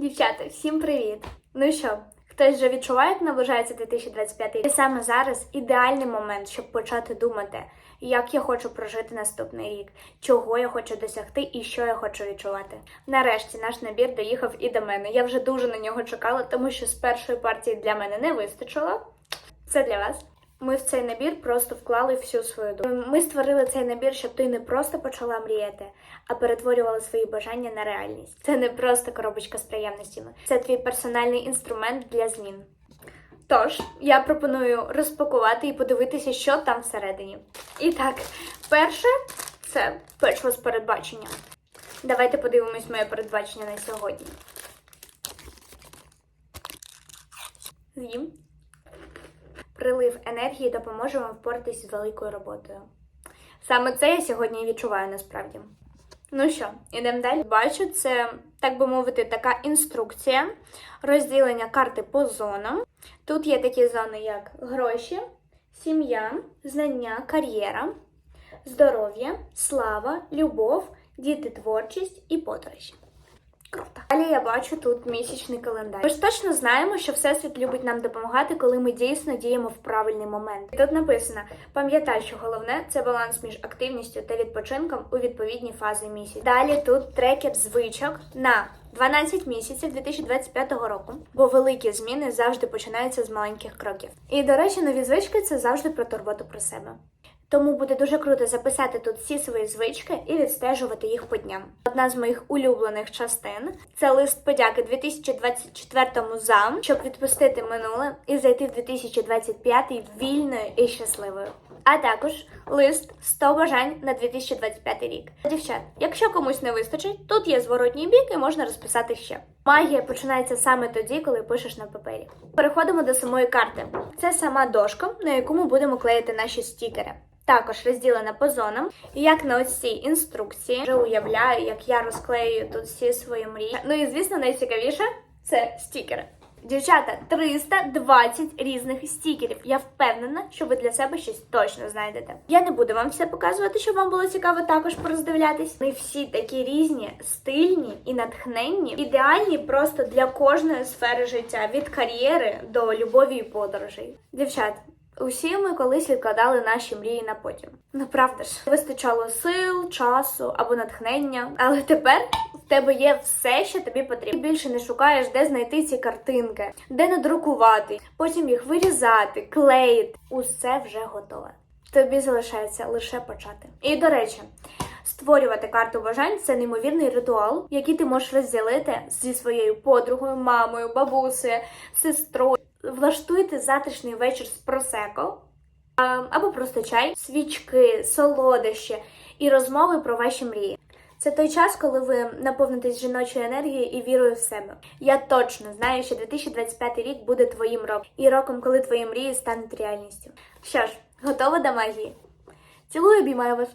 Дівчата, всім привіт! Ну що, хтось вже відчуває, як наближається 2025 рік? І саме зараз ідеальний момент, щоб почати думати, як я хочу прожити наступний рік, чого я хочу досягти і що я хочу відчувати. Нарешті наш набір доїхав і до мене. Я вже дуже на нього чекала, тому що з першої партії для мене не вистачило. Це для вас. Ми в цей набір просто вклали всю свою думку. Ми створили цей набір, щоб ти не просто почала мріяти, а перетворювала свої бажання на реальність. Це не просто коробочка з приємностями, це твій персональний інструмент для змін. Тож, я пропоную розпакувати і подивитися, що там всередині. І так, перше це печиво з передбачення. Давайте подивимось моє передбачення на сьогодні. З'їм. Прилив енергії допоможе вам впоратись з великою роботою. Саме це я сьогодні відчуваю насправді. Ну що, ідемо далі. Бачу, це, так би мовити, така інструкція розділення карти по зонам. Тут є такі зони, як гроші, сім'я, знання, кар'єра, здоров'я, слава, любов, діти, творчість і подорожі. Далі я бачу тут місячний календар. Ми ж точно знаємо, що Всесвіт любить нам допомагати, коли ми дійсно діємо в правильний момент. І тут написано: пам'ятай, що головне це баланс між активністю та відпочинком у відповідній фази місяця. Далі тут трекер звичок на 12 місяців 2025 року, бо великі зміни завжди починаються з маленьких кроків. І до речі, нові звички це завжди про турботу про себе. Тому буде дуже круто записати тут всі свої звички і відстежувати їх по дням. Одна з моїх улюблених частин це лист подяки 2024 за, щоб відпустити минуле і зайти в 2025 вільною і щасливою. А також лист 100 бажань на 2025 рік. Дівчат, якщо комусь не вистачить, тут є зворотній бік і можна розписати ще. Магія починається саме тоді, коли пишеш на папері. Переходимо до самої карти. Це сама дошка, на яку ми будемо клеїти наші стікери. Також розділена по зонам. І як на ось цій інструкції вже уявляю, як я розклею тут всі свої мрії. Ну і звісно, найцікавіше це стікери. Дівчата, 320 різних стікерів. Я впевнена, що ви для себе щось точно знайдете. Я не буду вам все показувати, щоб вам було цікаво також пороздивлятись. Вони всі такі різні, стильні і натхненні, ідеальні просто для кожної сфери життя, від кар'єри до любові і подорожей. Дівчат, Усі ми колись відкладали наші мрії на потім. Ну правда ж, вистачало сил, часу або натхнення. Але тепер в тебе є все, що тобі потрібно. Ти більше не шукаєш, де знайти ці картинки, де надрукувати, потім їх вирізати, клеїти. Усе вже готове. Тобі залишається лише почати. І до речі. Створювати карту бажань це неймовірний ритуал, який ти можеш розділити зі своєю подругою, мамою, бабусею, сестрою. Влаштуйте затишний вечір з просеко або просто чай, свічки, солодощі і розмови про ваші мрії. Це той час, коли ви наповнитесь жіночою енергією і вірою в себе. Я точно знаю, що 2025 рік буде твоїм роком і роком, коли твої мрії стануть реальністю. Що ж, готова до магії? Цілую, обіймаю вас.